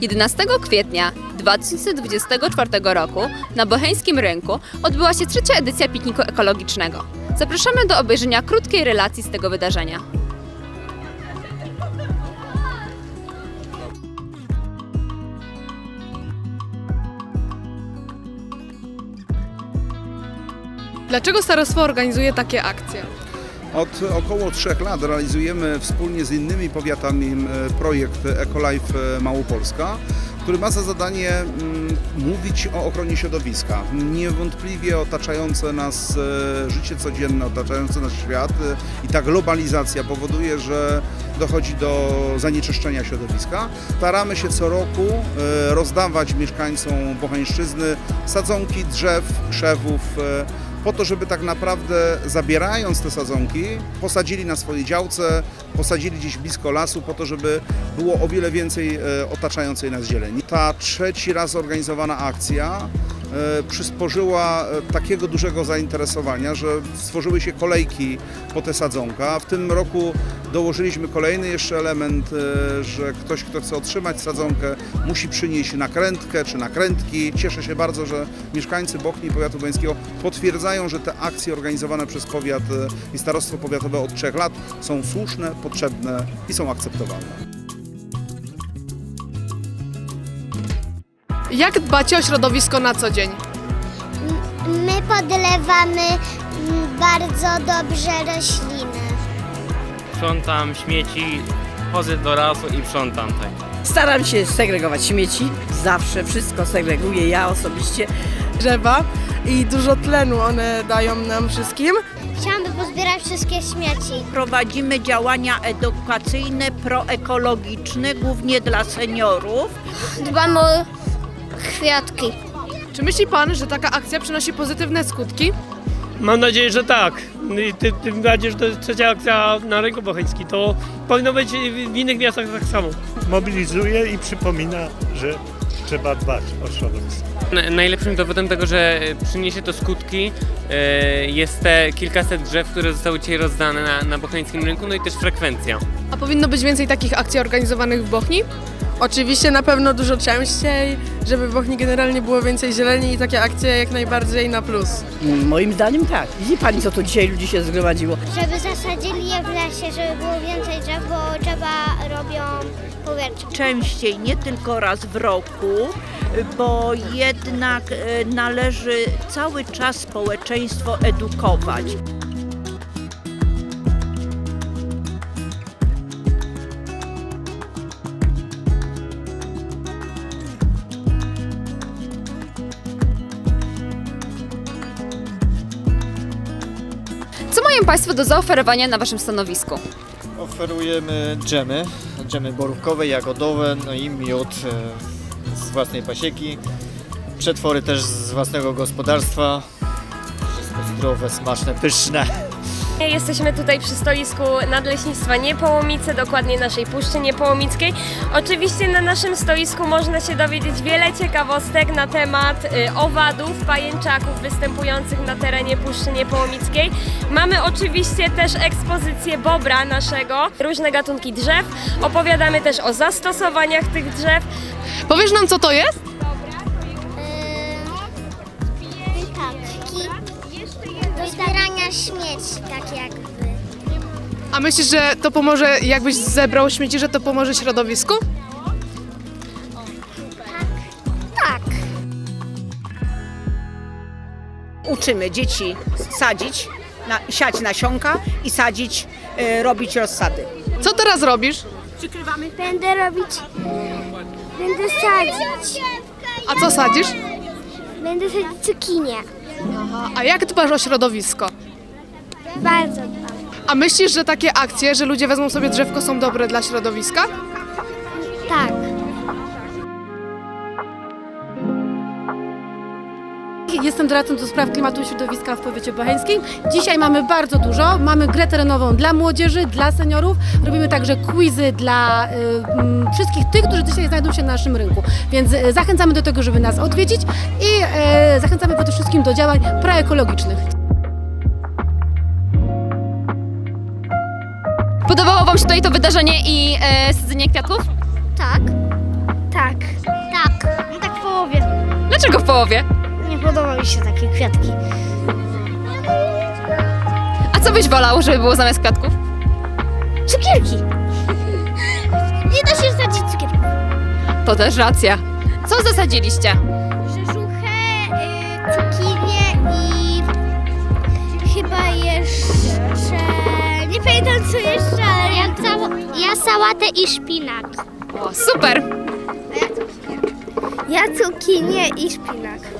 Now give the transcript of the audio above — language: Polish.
11 kwietnia 2024 roku na Bocheńskim Rynku odbyła się trzecia edycja pikniku ekologicznego. Zapraszamy do obejrzenia krótkiej relacji z tego wydarzenia. Dlaczego starostwo organizuje takie akcje? Od około trzech lat realizujemy wspólnie z innymi powiatami projekt EcoLife Małopolska, który ma za zadanie mówić o ochronie środowiska. Niewątpliwie otaczające nas e, życie codzienne, otaczający nas świat e, i ta globalizacja powoduje, że dochodzi do zanieczyszczenia środowiska. Staramy się co roku e, rozdawać mieszkańcom Bocheńszczyzny sadzonki drzew, krzewów, po to, żeby tak naprawdę zabierając te sadzonki, posadzili na swojej działce, posadzili gdzieś blisko lasu, po to, żeby było o wiele więcej e, otaczającej nas zieleni. Ta trzeci raz organizowana akcja przysporzyła e, takiego dużego zainteresowania, że stworzyły się kolejki po te sadzonka. W tym roku dołożyliśmy kolejny jeszcze element, e, że ktoś, kto chce otrzymać sadzonkę, musi przynieść nakrętkę czy nakrętki. Cieszę się bardzo, że mieszkańcy Bochni i Powiatu Bońskiego potwierdzają, że te akcje organizowane przez powiat e, i starostwo powiatowe od trzech lat są słuszne, potrzebne i są akceptowalne. Jak dbacie o środowisko na co dzień? My podlewamy mm, bardzo dobrze rośliny. sprzątam śmieci, chodzę do lasu i sprzątam tak. Staram się segregować śmieci, zawsze wszystko segreguję ja osobiście. Drzewa i dużo tlenu one dają nam wszystkim. Chciałam pozbierać wszystkie śmieci. Prowadzimy działania edukacyjne, proekologiczne, głównie dla seniorów. Dbam o kwiatki. Czy myśli Pan, że taka akcja przynosi pozytywne skutki? Mam nadzieję, że tak. I ty- tym bardziej, że to jest trzecia akcja na rynku bocheńskim. To powinno być w innych miastach tak samo. mobilizuje i przypomina, że trzeba dbać o środowisko. Na- Najlepszym dowodem tego, że przyniesie to skutki e, jest te kilkaset drzew, które zostały dzisiaj rozdane na, na bocheńskim rynku, no i też frekwencja. A powinno być więcej takich akcji organizowanych w Bochni? Oczywiście na pewno dużo częściej, żeby w Bochni generalnie było więcej zieleni i takie akcje jak najbardziej na plus. Moim zdaniem tak. Widzi pani, co tu dzisiaj ludzi się zgromadziło? Żeby zasadzili je w lesie, żeby było więcej drzew, bo drzewa robią powietrze. Częściej, nie tylko raz w roku, bo jednak e, należy cały czas społeczeństwo edukować. Mają Państwo do zaoferowania na Waszym stanowisku? Oferujemy dżemy, dżemy borówkowe, jagodowe, no i miód e, z własnej pasieki. Przetwory też z własnego gospodarstwa. Wszystko zdrowe, smaczne, pyszne. Jesteśmy tutaj przy stoisku Nadleśnictwa Niepołomice, dokładnie naszej Puszczy Niepołomickiej. Oczywiście na naszym stoisku można się dowiedzieć wiele ciekawostek na temat y, owadów, pajęczaków występujących na terenie Puszczy Niepołomickiej. Mamy oczywiście też ekspozycję bobra naszego, różne gatunki drzew. Opowiadamy też o zastosowaniach tych drzew. Powiesz nam co to jest? Zbierania śmieci, tak jakby. A myślisz, że to pomoże, jakbyś zebrał śmieci, że to pomoże środowisku? Tak. Uczymy dzieci sadzić, na, siać nasionka i sadzić, e, robić rozsady. Co teraz robisz? Będę robić, będę sadzić. A co sadzisz? Będę sadzić cukinię. A jak dbasz o środowisko? Bardzo dbam. A myślisz, że takie akcje, że ludzie wezmą sobie drzewko są dobre dla środowiska? Tak. Jestem doradcą do spraw klimatu i środowiska w powiecie bocheńskim. Dzisiaj mamy bardzo dużo. Mamy grę terenową dla młodzieży, dla seniorów. Robimy także quizy dla y, mm, wszystkich tych, którzy dzisiaj znajdą się na naszym rynku. Więc y, zachęcamy do tego, żeby nas odwiedzić i y, zachęcamy przede wszystkim do działań proekologicznych. Podobało Wam się tutaj to wydarzenie i e, sadzenie kwiatków? Tak. Tak. Tak. No tak w połowie. Dlaczego w połowie? Nie podoba mi się takie kwiatki. A co byś wolał, żeby było zamiast kwiatków? Cukierki. Nie da się wsadzić cukierków. To też racja. Co zasadziliście? Nie pamiętam co jeszcze, ale... Ja, ja sałatę i szpinak. O, super! Ja cukinię i szpinak.